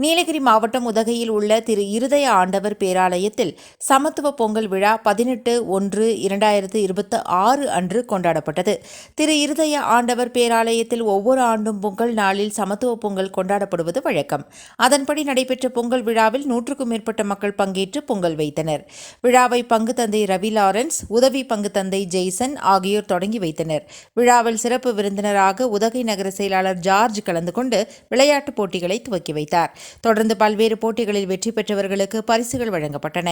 நீலகிரி மாவட்டம் உதகையில் உள்ள திரு இருதய ஆண்டவர் பேராலயத்தில் சமத்துவ பொங்கல் விழா பதினெட்டு ஒன்று இரண்டாயிரத்து இருபத்தி ஆறு அன்று கொண்டாடப்பட்டது. திரு இருதய ஆண்டவர் பேராலயத்தில் ஒவ்வொரு ஆண்டும் பொங்கல் நாளில் சமத்துவ பொங்கல் கொண்டாடப்படுவது வழக்கம். அதன்படி நடைபெற்ற பொங்கல் விழாவில் நூற்றுக்கும் மேற்பட்ட மக்கள் பங்கேற்று பொங்கல் வைத்தனர். விழாவை பங்கு தந்தை ரவி லாரன்ஸ் உதவி பங்கு தந்தை ஜெய்சன் ஆகியோர் தொடங்கி வைத்தனர். விழாவில் சிறப்பு விருந்தினராக உதகை நகர செயலாளர் ஜார்ஜ் கலந்து கொண்டு விளையாட்டுப் போட்டிகளை துவக்கி வைத்தார். தொடர்ந்து பல்வேறு போட்டிகளில் வெற்றி பெற்றவர்களுக்கு பரிசுகள் வழங்கப்பட்டன.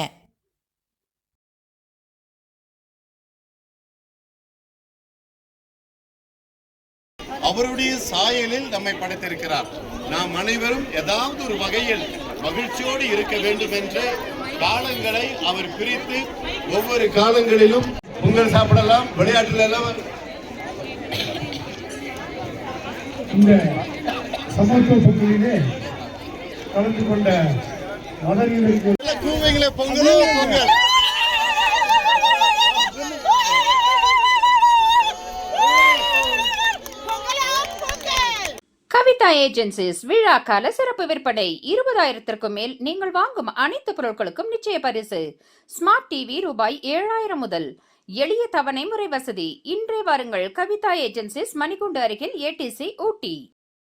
அவருடைய சாயலில் நம்மை படைத்திருக்கிறார். நாம் அனைவரும் ஏதாவது ஒரு வகையில் மகிழ்ச்சியோடு இருக்க வேண்டும் என்று காலங்களை அவர் பிரித்து ஒவ்வொரு காலங்களிலும் பொங்கல் சாப்பிடலாம் விளையாட்டுல எல்லாம். இந்த சமத்துவ பொங்கலிலே கலந்து கொண்ட கூவைங்களே பொங்கலோ பொங்கல். கவிதா ஏஜென்சிஸ் விழாக்கால சிறப்பு விற்பனை. இருபதாயிரத்திற்கும் மேல் நீங்கள் வாங்கும் அனைத்து பொருட்களுக்கும் நிச்சய பரிசு. ஸ்மார்ட் டிவி ரூபாய் ஏழாயிரம் முதல். எளிய தவணை முறை வசதி. இன்றே வாருங்கள் கவிதா ஏஜென்சிஸ் மணிகுண்டு அருகில் ஏடிசி ஊட்டி.